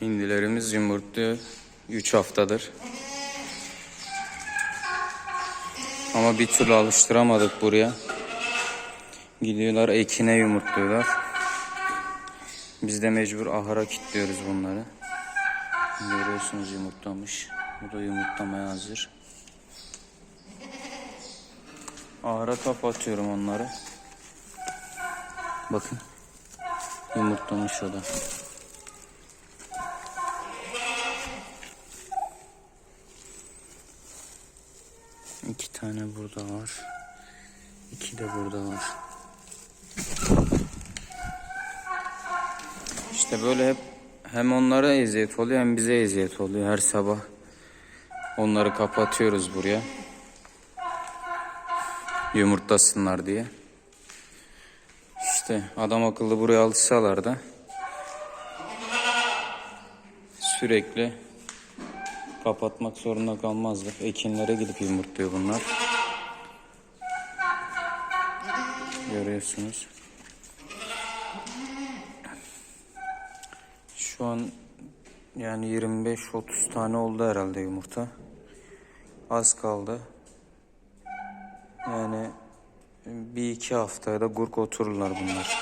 Hindilerimiz yumurtluyor 3 haftadır. Ama bir türlü alıştıramadık buraya. Gidiyorlar ekine yumurtluyorlar. Biz de mecbur ahıra kilitliyoruz bunları. Görüyorsunuz yumurtlamış. Bu da yumurtlamaya hazır. Ahıra kapatıyorum onları. Bakın. Yumurtlamış o da. İki tane burada var. İki de burada var. İşte böyle hep hem onlara eziyet oluyor hem bize eziyet oluyor her sabah. Onları kapatıyoruz buraya. Yumurtlasınlar diye. İşte adam akıllı buraya alışsalar da sürekli kapatmak zorunda kalmazlar. Ekinlere gidip yumurtluyor bunlar. Görüyorsunuz. Şu an yani 25-30 tane oldu herhalde yumurta. Az kaldı. Yani bir iki haftaya da gurk otururlar bunlar.